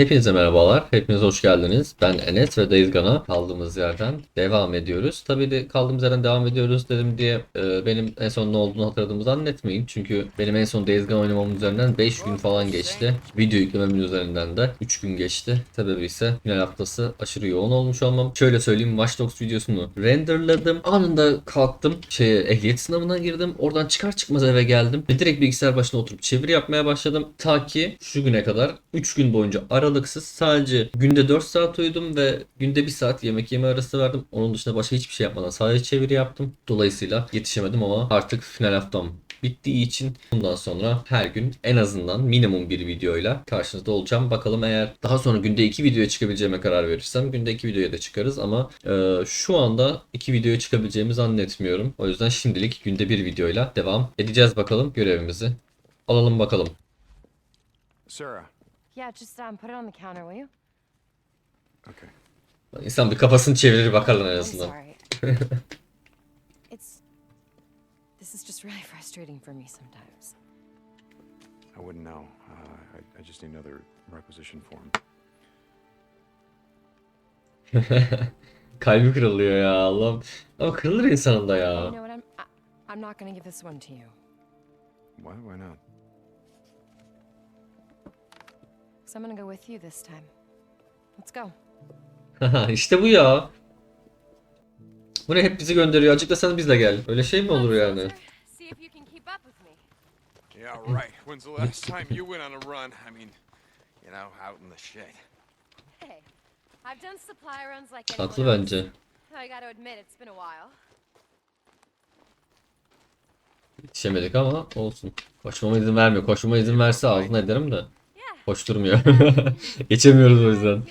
Hepinize merhabalar. Hepiniz hoş geldiniz. Ben Enes ve Days Gone'a kaldığımız yerden devam ediyoruz. Tabii de kaldığımız yerden devam ediyoruz dedim diye e, benim en son ne olduğunu hatırladığımı zannetmeyin. Çünkü benim en son Days Gone oynamamın üzerinden 5 gün falan geçti. Video yüklememin üzerinden de 3 gün geçti. Sebebi ise final haftası aşırı yoğun olmuş olmam. Şöyle söyleyeyim Watch Dogs videosunu renderladım. Anında kalktım. Şeye, ehliyet sınavına girdim. Oradan çıkar çıkmaz eve geldim. Ve direkt bilgisayar başına oturup çeviri yapmaya başladım. Ta ki şu güne kadar 3 gün boyunca aralıksız sadece günde 4 saat uyudum ve günde 1 saat yemek yeme arası verdim. Onun dışında başka hiçbir şey yapmadan sadece çeviri yaptım. Dolayısıyla yetişemedim ama artık final haftam bittiği için bundan sonra her gün en azından minimum bir videoyla karşınızda olacağım. Bakalım eğer daha sonra günde iki videoya çıkabileceğime karar verirsem günde iki videoya da çıkarız ama e, şu anda iki videoya çıkabileceğimi zannetmiyorum. O yüzden şimdilik günde bir videoyla devam edeceğiz bakalım görevimizi. Alalım bakalım. Sarah. Yeah, just um, put it on the counter, will you? Okay. İnsan bir kafasını çevirir bakarlar en I'm azından. sorry. it's. This is just really frustrating for me sometimes. I wouldn't know. Uh, I, I just need another requisition form. Kalbi kırılıyor ya Allah'ım. Ama kırılır insanın da You ya. know what? I'm. I, I'm not gonna give this one to you. Why? Why not? Cause I'm gonna go with you this time. Let's go. işte bu ya. Bu ne hep bizi gönderiyor. Azıcık da sen bizle gel. Öyle şey mi olur yani? See if you can keep up with me. Yeah, right. When's the last time you went on a run? I mean, you know, out in the shade. Hey, I've done supply runs like Haklı bence. I gotta admit, it's been a while. Yetişemedik ama olsun. Koşmama izin vermiyor. Koşmama izin verse ağzına ederim de. Yeah. Koşturmuyor. Geçemiyoruz o yüzden.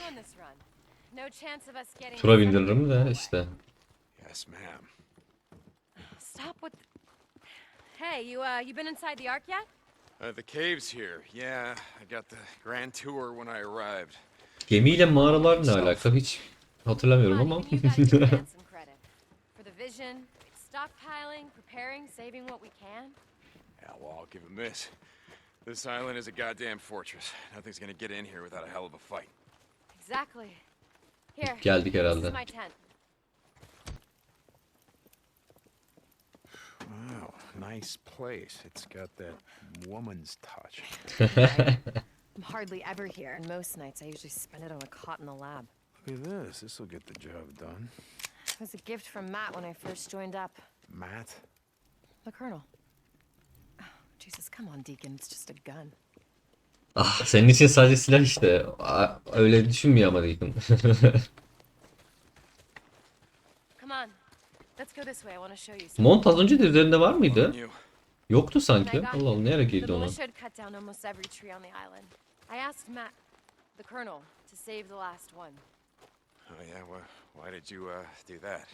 Tura bindiririm de işte. Yes, ma'am. Stop with. Hey, you uh, you been inside the ark yet? Uh, the cave's here. Yeah, I got the grand tour when I arrived. Gemiyle mağaralar ne alaka hiç hatırlamıyorum ama. stockpiling, preparing, saving what we can. Yeah, well, I'll give him this. This island is a goddamn fortress. Nothing's gonna get in here without a hell of a fight. Exactly. Here. Geldik This is my tent. Wow, nice place. It's got that woman's touch. I'm hardly ever here, and most nights I usually spend it on a cot in the lab. Look at this. This will get the job done. It was a gift from Matt when I first joined up. Matt. The colonel. Jesus, come on, Deacon. It's just a gun. Ah, senin için sadece silah işte. Aa, Öyle düşünmüyor ama Deacon. Come on. Let's go this way. I want to show you something. Mont az önce de üzerinde var mıydı? You. Yoktu sanki. Allah Allah nereye The girdi ona? militia had cut down almost every tree on the island. I asked Matt, the colonel, to save the last one. Oh yeah. Well, why did you uh, do that?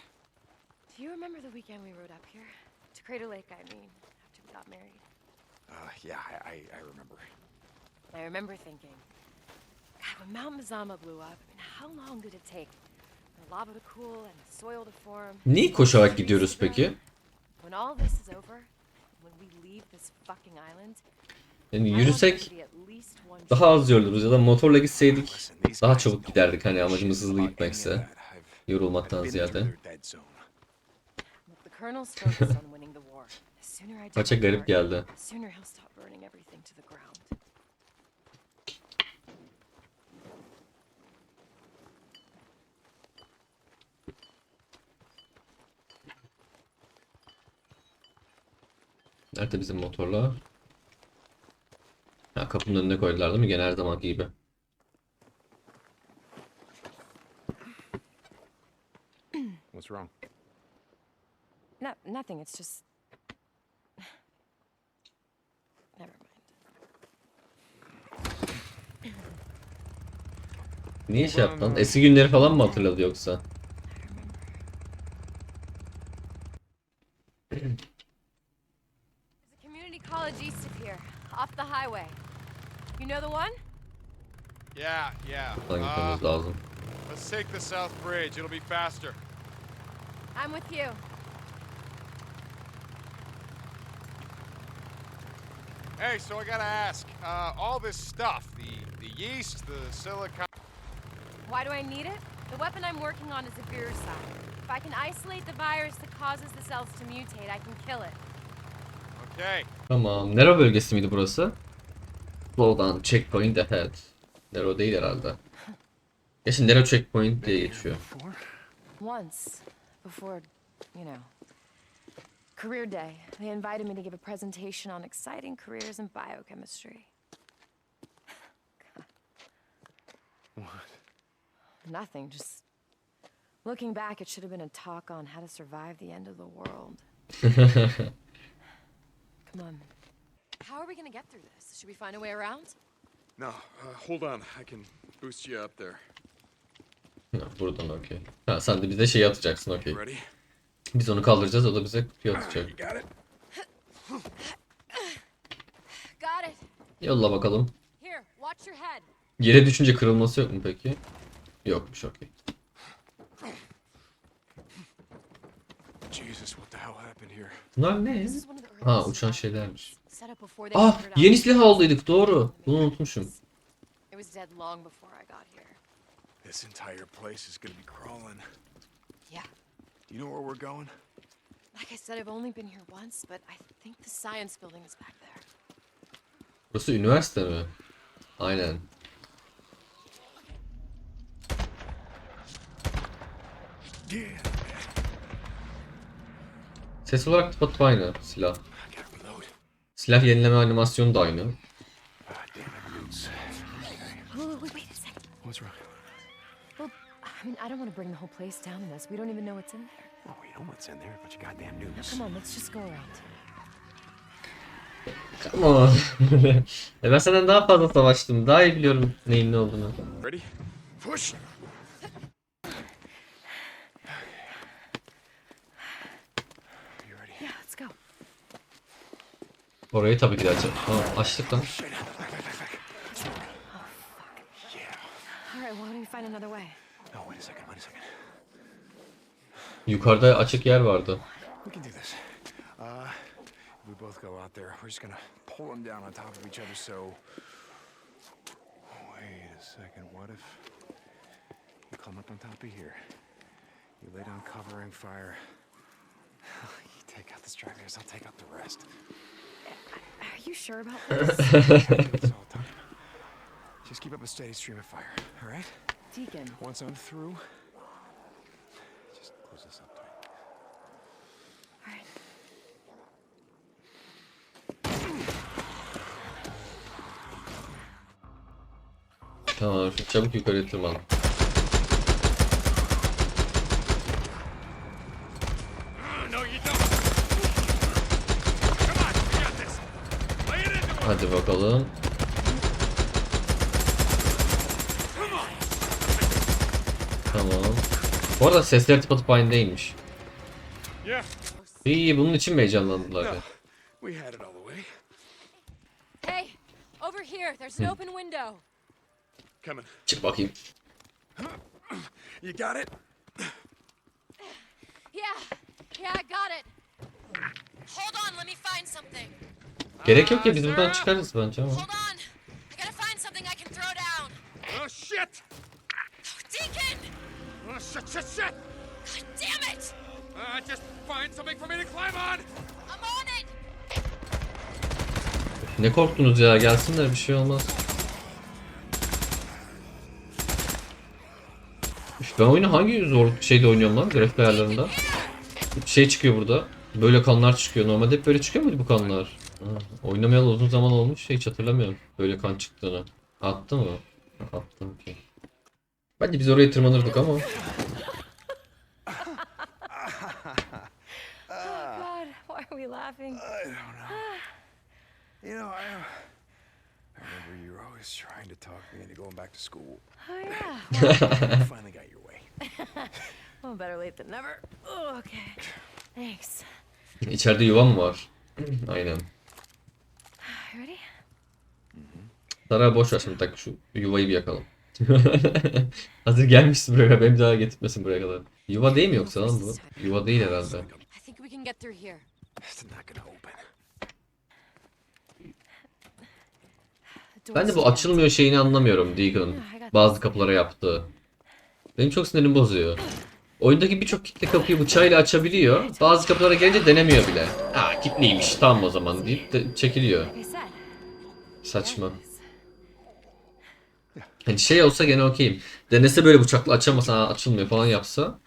Do you remember the weekend we rode up here? To Crater Lake, I mean, after we got married. Uh, yeah, I, I, I remember. I remember thinking, God, when Mount Mazama blew up, I mean, how long did it take for the lava to cool and the soil to form? Niye koşarak gidiyoruz peki? When all this is over, when we leave this fucking island, Yani yürüsek daha az yoruluruz ya da motorla gitseydik daha çabuk giderdik hani amacımız hızlı gitmekse. Yorulmaktan ziyade. Maça garip geldi. the sooner he'll stop burning everything to the ground. Nerede bizim motorlar? Ha kapının önüne koydular değil mi? Gene her zamanki gibi. What's wrong? No, nothing. It's just. Never mind. Niye şey yaptın? Eski günleri falan mı hatırladı yoksa? There's a community college east of here, off the highway. You know the one? Yeah, yeah. Uh, gitmemiz lazım. let's take the south bridge. It'll be faster. I'm with you. Hey, so I gotta ask, uh, all this stuff, the the yeast, the silicon. Why do I need it? The weapon I'm working on is a viricide. If I can isolate the virus that causes the cells to mutate, I can kill it. Okay. Tamam. Nero bölgesi miydi burası? Slowdown checkpoint ahead. Nero değil herhalde. Gerçi Nero checkpoint diye geçiyor. Once, before, you know, career day, they invited me to give a presentation on exciting careers in biochemistry. Nothing, just looking back, it should have been a talk on how to survive the end of the world. Come on. How are we gonna get through this? Should we find a way around? No, uh, hold on. I can boost you up there. Ha, Buradan okey. Ha sen de bize şey atacaksın okey. Ready? Biz onu kaldıracağız o da bize kutuyu atacak. You got it. Got it. Yolla bakalım. Here, watch your head. Yere düşünce kırılması yok mu peki? Yokmuş okey. Jesus, what the hell happened here? Bunlar ne? Ha uçan şeylermiş. Ah yeni silah aldıydık doğru. Bunu unutmuşum. This entire place is gonna be crawling. Yeah. Do you know where we're going? Like I said, I've only been here once, but I think the science building is back there. Burası üniversite mi? Aynen. Ses olarak tıpatıp aynı silah. Silah yenileme animasyonu da aynı. Well, I mean, I don't want to bring the whole place down in this. We don't even know what's in there. Oh, we know what's in there. A bunch of goddamn news. Come on, let's just go around. Come on. e ben senden daha fazla savaştım. Daha iyi biliyorum neyin ne olduğunu. Ready? Push. You ready? Yeah, let's go. Orayı tabii ki de açtık lan. Yukarıda açık yer vardı. Uh? You lay down covering fire. you take out the stragglers. I'll take out the rest. Are you sure about this? That's all time. Just keep up a steady stream of fire. All right. Deacon, Once I'm through, just close this up tight. all right. Tamam şu çabuk yukarı tırman. Hadi bakalım. Tamam. Bu arada sesler tıpatıp aynı değilmiş. İyi bunun için mi heyecanlandılar ya? We had it all the way. Hey, over here. There's an open window. Coming. Çık bakayım. You got it? Yeah, yeah, I got it. Hold on, let me find something. Gerek yok ya biz buradan çıkarız bence ama. Oh. Deacon! Oh, shit, shit, shit. God damn it! Uh, just find something for me to climb on. I'm on it! Ne korktunuz ya gelsinler bir şey olmaz. Üf, Ben oyunu hangi zor şeyde oynuyorum lan grafik ayarlarında? Şey çıkıyor burada. Böyle kanlar çıkıyor. Normalde hep böyle çıkıyor muydu bu kanlar? Oynamayalı uzun zaman olmuş. Hiç hatırlamıyorum böyle kan çıktığını. Attı mı? Attı okey. Bence biz oraya tırmanırdık ama. God, why are we laughing? I don't know. You know, I, I remember you were always trying to talk me into going back to school. Oh, yeah. You finally got your way. Well, better late than never. Oh, okay. Thanks. İçeride yuvam var. Aynen. You ready? Sara boş ver şimdi tak şu yuvayı bir yakalım. Hazır gelmişsin buraya benim daha getirmesin buraya kadar. Yuva değil mi yoksa lan bu? Yuva değil herhalde. I think we can get through here. It's not gonna open. Ben de bu açılmıyor şeyini anlamıyorum Deacon. Bazı kapılara yaptığı. Benim çok sinirimi bozuyor. Oyundaki birçok kitle kapıyı bıçağıyla açabiliyor. Bazı kapılara gelince denemiyor bile. Ha kilitliymiş tamam o zaman deyip de çekiliyor. Saçma. Hani şey olsa gene okeyim. Denese böyle bıçakla açamasa ha, açılmıyor falan yapsa.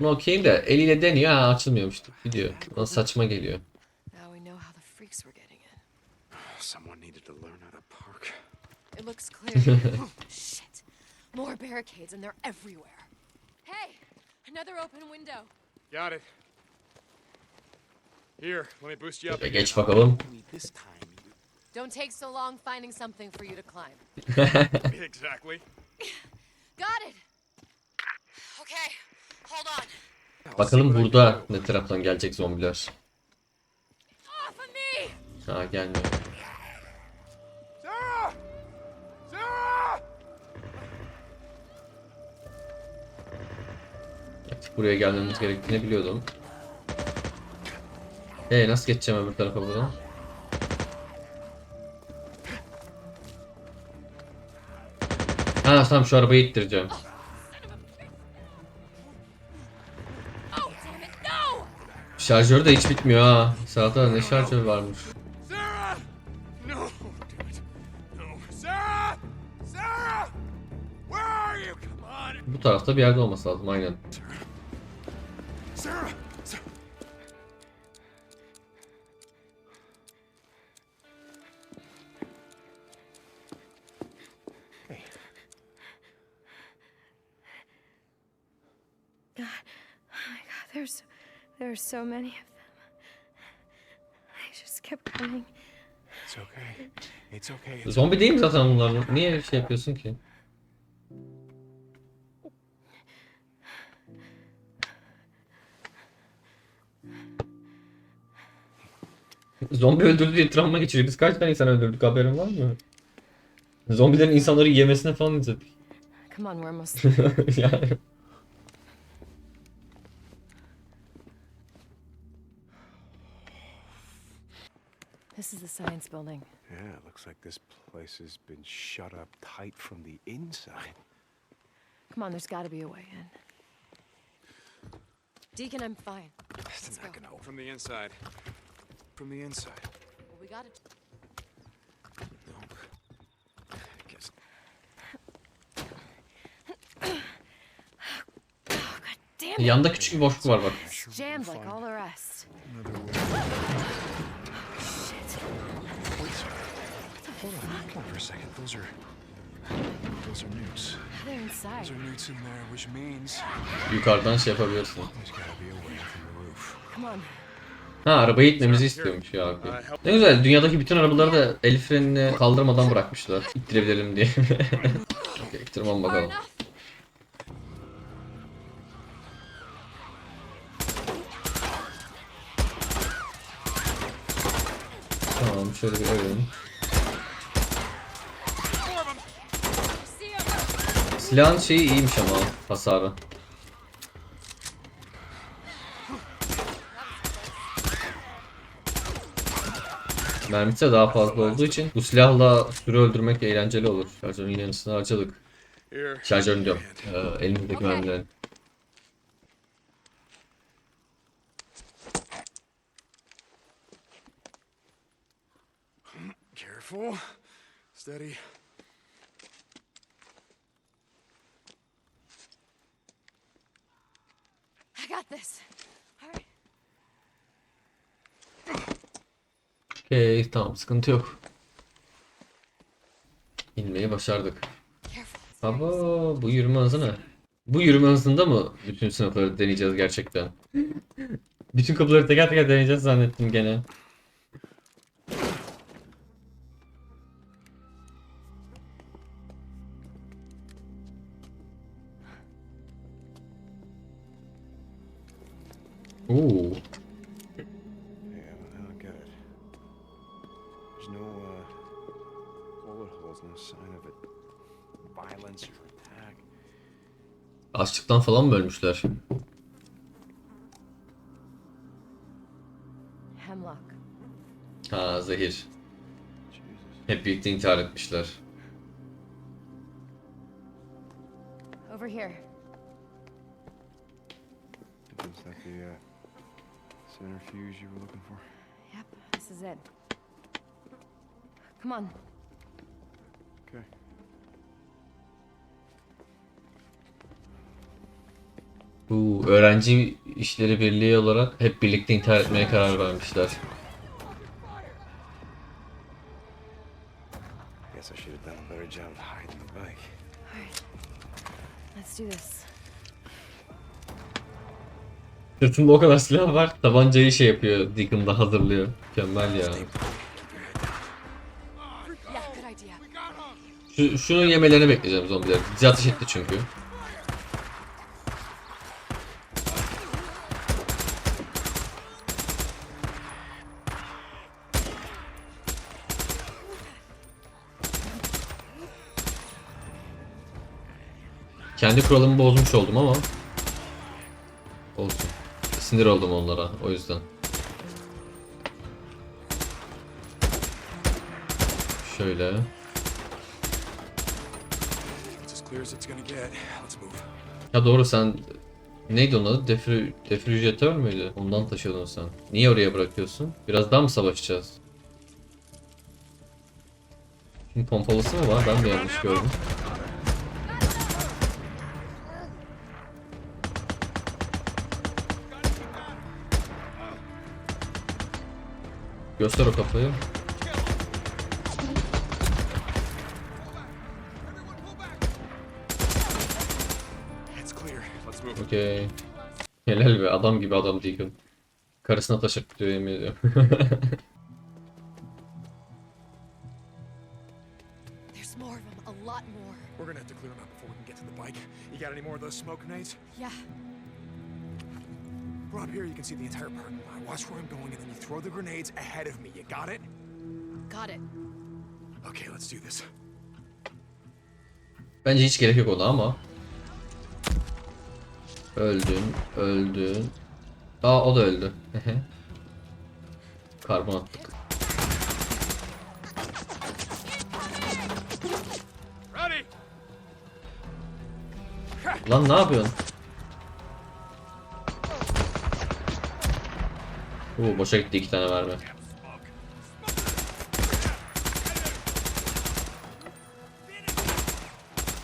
Ona okeyim de eliyle deniyor ha açılmıyormuş. Gidiyor. Bana saçma geliyor. Now we know how the freaks were getting in. Someone needed to learn how to park. It looks clear. Shit. More barricades and they're everywhere. Hey, another open window. Got it. Here, let me boost you up. Geç bakalım. This time Don't take so long finding something for you to climb. exactly. Got it. Okay, hold on. Bakalım burada ne taraftan gelecek zombiler. Ha gelmiyor. Evet, buraya gelmemiz gerektiğini biliyordum. Ee nasıl geçeceğim öbür tarafa buradan? Ha tamam şu arabayı ittireceğim. Şarjörü de hiç bitmiyor ha. Sağda ne şarjör varmış. Bu tarafta bir yerde olması lazım aynen. So many of them. I just kept coming. it's okay. It's okay. It's Zombi değil mi zaten bunlar? Niye şey yapıyorsun ki? Zombi öldürdü diye travma geçiriyor. Biz kaç tane insan öldürdük haberin var mı? Zombilerin insanları yemesine falan izledik. Come on, we're almost there. yani. This is the science building. Yeah, it looks like this place has been shut up tight from the inside. Come on, there's got to be a way in. Deacon, I'm fine. It's not go. gonna open From the inside. from the inside. Well, we got to. No. I guess Damn it! Yanda küçük bir boşluk var bak. It's jammed like all the rest. Hold on, for a second. Those are those are newts. They're inside. Those are newts in there, which means Yukarıdan şey yapabiliyorsun. there's gotta be a way from the roof. Come on. Ha arabayı itmemizi istiyormuş ya abi. Ne güzel dünyadaki bütün arabaları da el frenini kaldırmadan bırakmışlar. İttirebilelim diye. İttirmem Far bakalım. Tamam şöyle bir örelim. See him. Silahın şeyi iyiymiş ama hasarı. Mermisi de daha fazla olduğu için bu silahla sürü öldürmek eğlenceli olur. Şarjörün yarısını harcadık. Şarjörün diyorum. Ee, elimizdeki mermilerin. Careful. Steady. I got this. Right. Okey tamam sıkıntı yok. İnmeyi başardık. Ama bu yürüme hızı ne? Bu yürüme hızında mı bütün sınıfları deneyeceğiz gerçekten? bütün kapıları teker teker deneyeceğiz zannettim gene. Oo, Yeah, I don't get it. There's no uh, bullet holes, no sign of it. Violence or attack. açlıktan falan mı ölmüşler? Hemlock. Ha zehir. Hep birlikte intihar etmişler. Over here. Centrifuge you were looking for? Yep, this is it. Come on. Okay. Bu öğrenci işleri birliği olarak hep birlikte intihar etmeye karar vermişler. Guess I should have done a better job of hiding the bike. Alright. Let's do this. Sırtında o kadar silah var. Tabancayı şey yapıyor. Deacon da hazırlıyor. Mükemmel ya. Şu, şunun yemelerini bekleyeceğim zombilerin. Bizi ateş etti çünkü. Kendi kuralımı bozmuş oldum ama olsun. Sinir oldum onlara o yüzden. Şöyle. Ya doğru sen neydi onun adı? Defri, defrigüratör müydü? Ondan taşıyordun sen. Niye oraya bırakıyorsun? Biraz daha mı savaşacağız? Şimdi pompalısı mı var? Ben mi yanlış gördüm? Göster o kafayı. Okey. Helal be adam gibi adam Deacon. Karısına taş diyor yemin ediyorum. There's more of them, a lot more. We're gonna have to clear them out before we can get to the bike. You got any more of those smoke grenades? Yeah. From up here, you can see the entire parking lot. Watch where I'm going, and then you throw the grenades ahead of me. You got it? Got it. Okay, let's do this. Bence hiç gerek yok ona ama. Öldün, öldün. Aa o da öldü. Karbon attık. Lan ne yapıyorsun? Oo, boşa gitti iki tane mermi.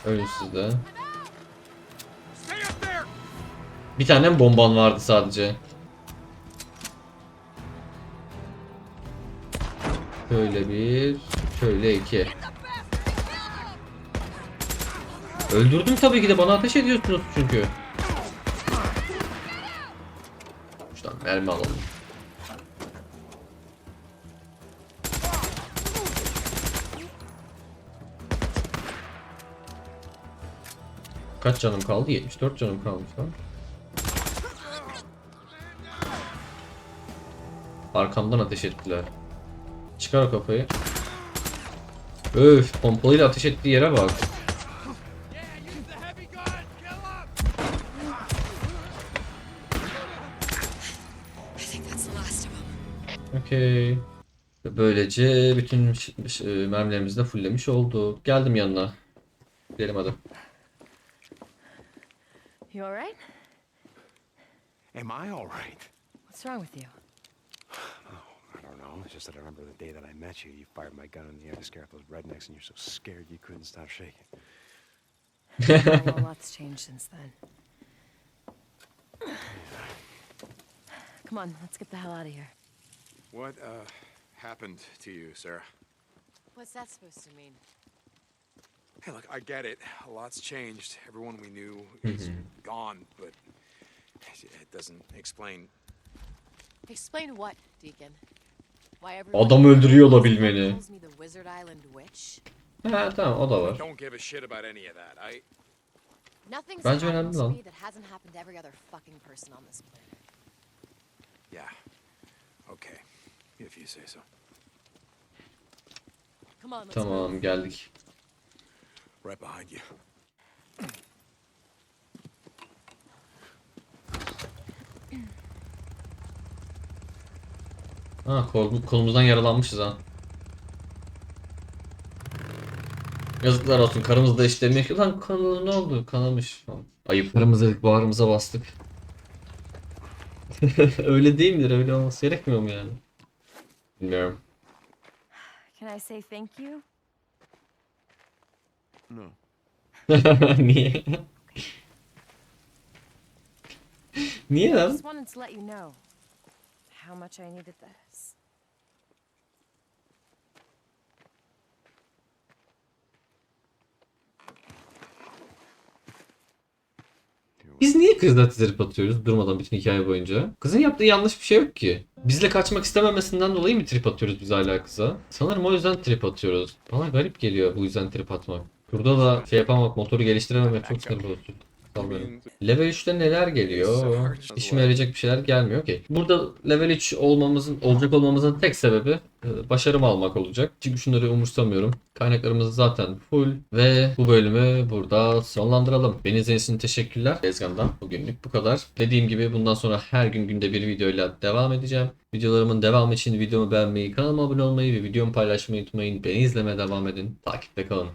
Ölün siz de. Bir tane bomban vardı sadece? Şöyle bir, şöyle iki. Öldürdüm tabii ki de bana ateş ediyorsunuz çünkü. Şuradan mermi alalım. Kaç canım kaldı? 74 canım kalmış lan. Arkamdan ateş ettiler. Çıkar kafayı. Öf, pompalıyla ateş ettiği yere bak. Okey. Böylece bütün e, mermilerimizi de fulllemiş olduk. Geldim yanına. Gidelim hadi. You alright? Am I all right? What's wrong with you? Oh, I don't know. It's just that I remember the day that I met you. You fired my gun in the air to scare off those rednecks, and you're so scared you couldn't stop shaking. well, a lot's changed since then. Come on, let's get the hell out of here. What, uh, happened to you, Sarah? What's that supposed to mean? Hey, look, I get it. A lot's changed. Everyone we knew is gone, but it doesn't explain. Explain what, Deacon? Why Adam öldürüyor olabilmeni. calls me the Wizard Island Witch? Ha tamam o da var. Don't give a shit about any of that. I. Nothing's Bence happened önemli to lan. me that hasn't happened to every other fucking person on this planet. Yeah. Okay. If you say so. Come on, let's Tamam move. geldik. Right behind you. Ha kol- kolumuzdan yaralanmışız ha. Yazıklar olsun karımız da işlemiyor ki. Lan kanalı ne oldu? Kanamış. Ayıp. Karımızı dedik bağrımıza bastık. öyle değil midir? Öyle olması gerekmiyor mu yani? Bilmiyorum. Can I say thank you? No. Niye? Niye lan? just wanted to let you know how much I needed this. Biz niye kızla trip atıyoruz durmadan bütün hikaye boyunca? Kızın yaptığı yanlış bir şey yok ki. Bizle kaçmak istememesinden dolayı mı trip atıyoruz biz hala kıza? Sanırım o yüzden trip atıyoruz. Bana garip geliyor bu yüzden trip atmak. Burada da şey yapamamak, motoru geliştirememek çok bozucu. Sanırım. Level 3'te neler geliyor? İşime yarayacak bir şeyler gelmiyor ki. Burada level 3 olmamızın, olacak olmamızın tek sebebi e, başarımı almak olacak. Çünkü şunları umursamıyorum. Kaynaklarımız zaten full ve bu bölümü burada sonlandıralım. Beni izlediğiniz teşekkürler. Ezgan'dan bugünlük bu kadar. Dediğim gibi bundan sonra her gün günde bir videoyla devam edeceğim. Videolarımın devamı için videomu beğenmeyi, kanalıma abone olmayı ve videomu paylaşmayı unutmayın. Beni izlemeye devam edin. Takipte kalın.